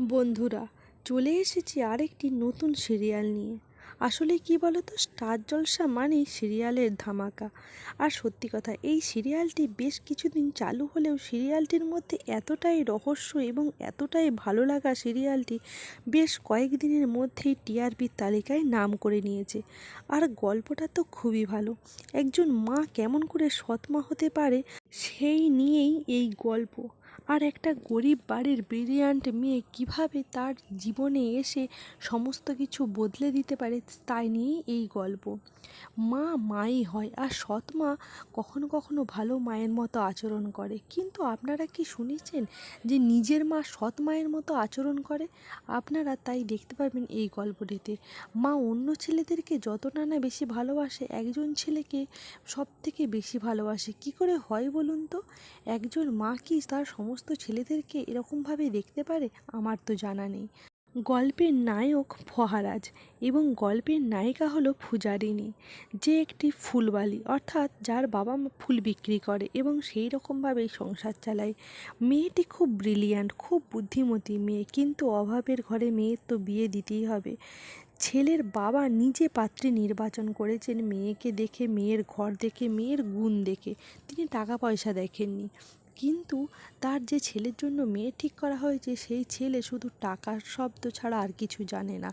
বন্ধুরা, চলে এসেছি আরেকটি নতুন সিরিয়াল নিয়ে। আসলে কি বলতো, স্টার জলসা মানেই সিরিয়ালের ধামাকা। আর সত্যি কথা, এই সিরিয়ালটি বেশ কিছুদিন চালু হলেও সিরিয়ালটির মধ্যে এতটাই রহস্য এবং এতটাই ভালো লাগা সিরিয়ালটি বেশ কয়েকদিনের মধ্যেই টিআরপির তালিকায় নাম করে নিয়েছে। আর গল্পটা তো খুবই ভালো। একজন মা কেমন করে সৎ মা হতে পারে, সেই নিয়েই এই গল্প। আর একটা গরিব বাড়ির ব্রিলিয়ান্ট মেয়ে কীভাবে তার জীবনে এসে সমস্ত কিছু বদলে দিতে পারে তাই নিয়েই এই গল্প। মা মাই হয় আর সৎ মা কখনো কখনো ভালো মায়ের মতো আচরণ করে। কিন্তু আপনারা কি শুনেছেন যে নিজের মা সৎ মায়ের মতো আচরণ করে? আপনারা তাই দেখতে পারবেন এই গল্পটিতে। মা অন্য ছেলেদেরকে যত না বেশি ভালোবাসে, একজন ছেলেকে সব থেকে বেশি ভালোবাসে। কি করে হয় বলুন তো? একজন মা কি তার সমস্ত ছেলেদেরকে এরকমভাবে দেখতে পারে? আমার তো জানা নেই। গল্পের নায়ক ফহারাজ এবং গল্পের নায়িকা হলো ফুজারিনী যে একটি ফুলবালি, অর্থাৎ যার বাবা ফুল বিক্রি করে এবং সেই রকমভাবেই সংসার চালায়। মেয়েটি খুব ব্রিলিয়ান্ট খুব বুদ্ধিমতী মেয়ে, কিন্তু অভাবের ঘরে মেয়ের তো বিয়ে দিতেই হবে। ছেলের বাবা নিজে পাত্রী নির্বাচন করেছেন, মেয়েকে দেখে, মেয়ের ঘর দেখে, মেয়ের গুণ দেখে। তিনি টাকা পয়সা দেখেননি। কিন্তু তার যে ছেলের জন্য মেয়ে ঠিক করা হয়েছে, সেই ছেলে শুধু টাকার শব্দ ছাড়া আর কিছু জানে না।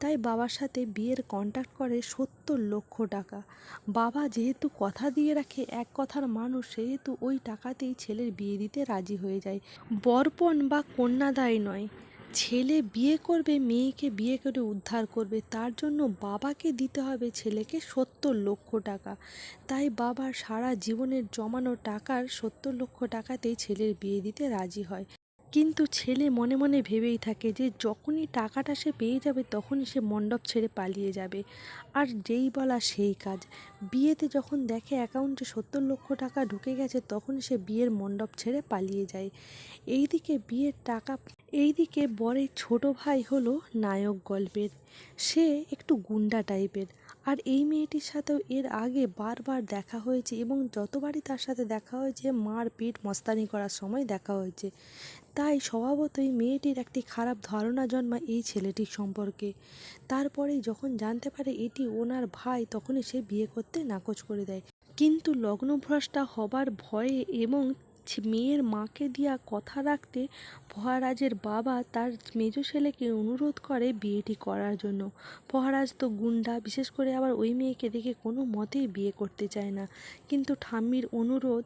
তাই বাবার সাথে বিয়ের কন্ট্যাক্ট করে সত্তর লক্ষ টাকা। বাবা যেহেতু কথা দিয়ে রাখে, এক কথার মানুষ, সেহেতু ওই টাকাতেই ছেলের বিয়ে দিতে রাজি হয়ে যায়। বরপণ বা কন্যাদায় নয়। ছেলে বিয়ে করবে, মেয়েকে বিয়ে করে উদ্ধার করবে, তার জন্য বাবাকে দিতে হবে ছেলেকে সত্তর লক্ষ টাকা। তাই বাবা সারা জীবনের জমানো টাকার সত্তর লক্ষ টাকাতেই ছেলের বিয়ে দিতে রাজি হয়। কিন্তু ছেলে মনে মনে ভেবেই থাকে যে যখনই টাকাটা সে পেয়ে যাবে তখনই সে মণ্ডপ ছেড়ে পালিয়ে যাবে। আর যেই বলা সেই কাজ। বিয়েতে যখন দেখে অ্যাকাউন্টে সত্তর লক্ষ টাকা ঢুকে গেছে তখন সে বিয়ের মণ্ডপ ছেড়ে পালিয়ে যায়। এইদিকে বিয়ের টাকা, এইদিকে বরের ছোট ভাই হলো নায়ক গল্পের। সে একটু গুন্ডা টাইপের। আর এই মেয়েটির সাথেও এর আগে বারবার দেখা হয়েছে এবং যতবারই তার সাথে দেখা হয়েছে, মার পিট মস্তানি করার সময় দেখা হয়েছে। তাই স্বভাবতই মেয়েটির একটি খারাপ ধারণা জন্মায় এই ছেলেটির সম্পর্কে। তারপরেই যখন জানতে পারে এটি ওনার ভাই, তখনই সে বিয়ে করতে নাকচ করে দেয়। কিন্তু লগ্নভ্রষ্টা হবার ভয়ে এবং মেয়ের মাকে দিয়া কথা রাখতে ফহারাজের বাবা তার মেজ ছেলেকে অনুরোধ করে বিয়েটি করার জন্য। ফহারাজ তো গুন্ডা বিশেষ করে আবার ওই মেয়েকে দেখে কোনো মতেই বিয়ে করতে চায় না। কিন্তু ঠাম্মির অনুরোধ,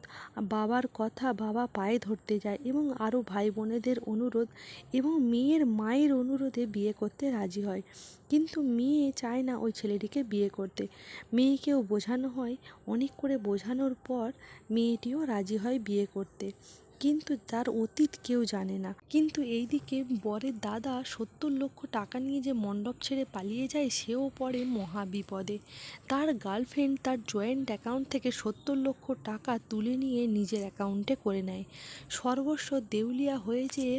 বাবার কথা বাবা পায়ে ধরতে যায় এবং আরও ভাই বোনেদের অনুরোধ এবং মেয়ের মায়ের অনুরোধে বিয়ে করতে রাজি হয়। কিন্তু মেয়ে চায় না ওই ছেলেটিকে বিয়ে করতে। মেয়েকেও বোঝানো হয়, অনেক করে বোঝানোর পর মেয়েটিও রাজি হয় বিয়ে করতে। কিন্তু তার অতীত কেউ জানে না। কিন্তু এইদিকে বরের দাদা সত্তর লক্ষ টাকা নিয়ে যে মণ্ডপ ছেড়ে পালিয়ে যায়, সেও পড়ে মহাবিপদে। তার গার্লফ্রেন্ড তার জয়েন্ট অ্যাকাউন্ট থেকে সত্তর লক্ষ টাকা তুলে নিয়ে নিজের অ্যাকাউন্টে করে নেয়। সর্বস্ব দেউলিয়া হয়ে যেয়ে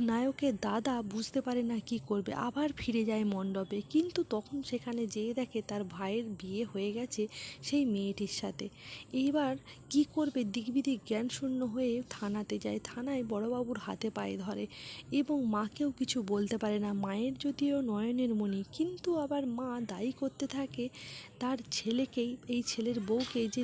নায়কের দাদা বুঝতে পারে না কি করবে, আবার ফিরে যায় মণ্ডপে। কিন্তু তখন সেখানে যেয়ে দেখে তার ভাইয়ের বিয়ে হয়ে গেছে সেই মেয়েটির সাথে। এইবার কি করবে, দিকবিদিক জ্ঞান শূন্য হয়ে থানাতে যায়, থানায় বড়বাবুর হাতে পায়ে ধরে এবং মাকেও কিছু বলতে পারে না। মায়ের যদিও নয়নের মণি, কিন্তু আবার মা দায়ী করতে থাকে তার ছেলেকেই, এই ছেলের বউকে যে